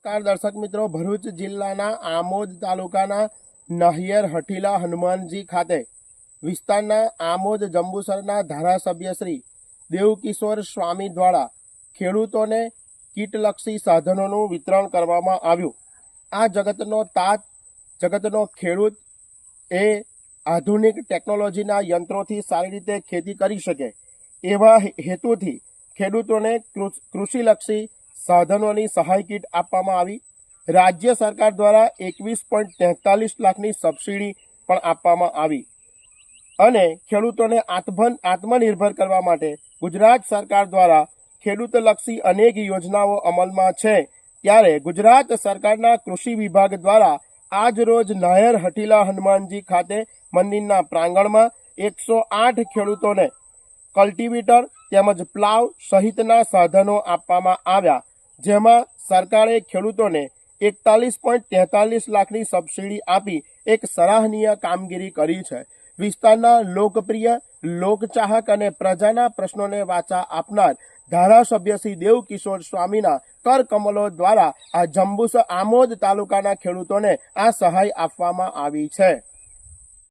નમસ્કાર દર્શક મિત્રો, ભરૂચ જિલ્લાના આમોદ તાલુકાના નહિયર હઠીલા હનુમાનજી ખાતે વિસ્તારના આમોદ જંબુસરના ધારાસભ્ય શ્રી દેવકિશોર સ્વામી દ્વારા ખેડૂતોને કીટલક્ષી સાધનોનું વિતરણ કરવામાં આવ્યું. આ જગતનો તાત, જગતનો ખેડૂત એ આધુનિક ટેકનોલોજીના યંત્રોથી સારી રીતે ખેતી કરી શકે એવા હેતુથી ખેડૂતોને કૃષિલક્ષી સાધનોની સહાય કીટ આપવામાં આવી. રાજ્ય સરકાર દ્વારા એકવીસ પોઈન્ટ તેતાલીસ લાખની સબસિડી પણ આપવામાં આવી. અને ખેડૂતોને આત્મન, આત્મનિર્ભર કરવા માટે ગુજરાત સરકાર દ્વારા ખેડૂતલક્ષી અનેક યોજનાઓ અમલમાં છે. ત્યારે ગુજરાત સરકારના કૃષિ વિભાગ દ્વારા આજ રોજ નાયર હટીલા હનુમાનજી ખાતે મંદિરના પ્રાંગણમાં એકસો આઠ ખેડૂતોને કલ્ટિવેટર તેમજ પ્લાવ સહિતના સાધનો આપવામાં આવ્યા. જેમાં સરકારે ખેડૂતોને એકતાલીસ પોઈન્ટ તેતાલીસ લાખની સબસિડી આપી એક સરાહનીય કામગીરી કરી છે. વિસ્તારના લોકપ્રિય, લોકચાહક અને પ્રજાના પ્રશ્નોને વાચા આપનાર ધારાસભ્ય શ્રી દેવકિશોર સ્વામીના કરકમલો દ્વારા આ જંબુસ આમોદ તાલુકાના ખેડૂતોને આ સહાય આપવામાં આવી છે.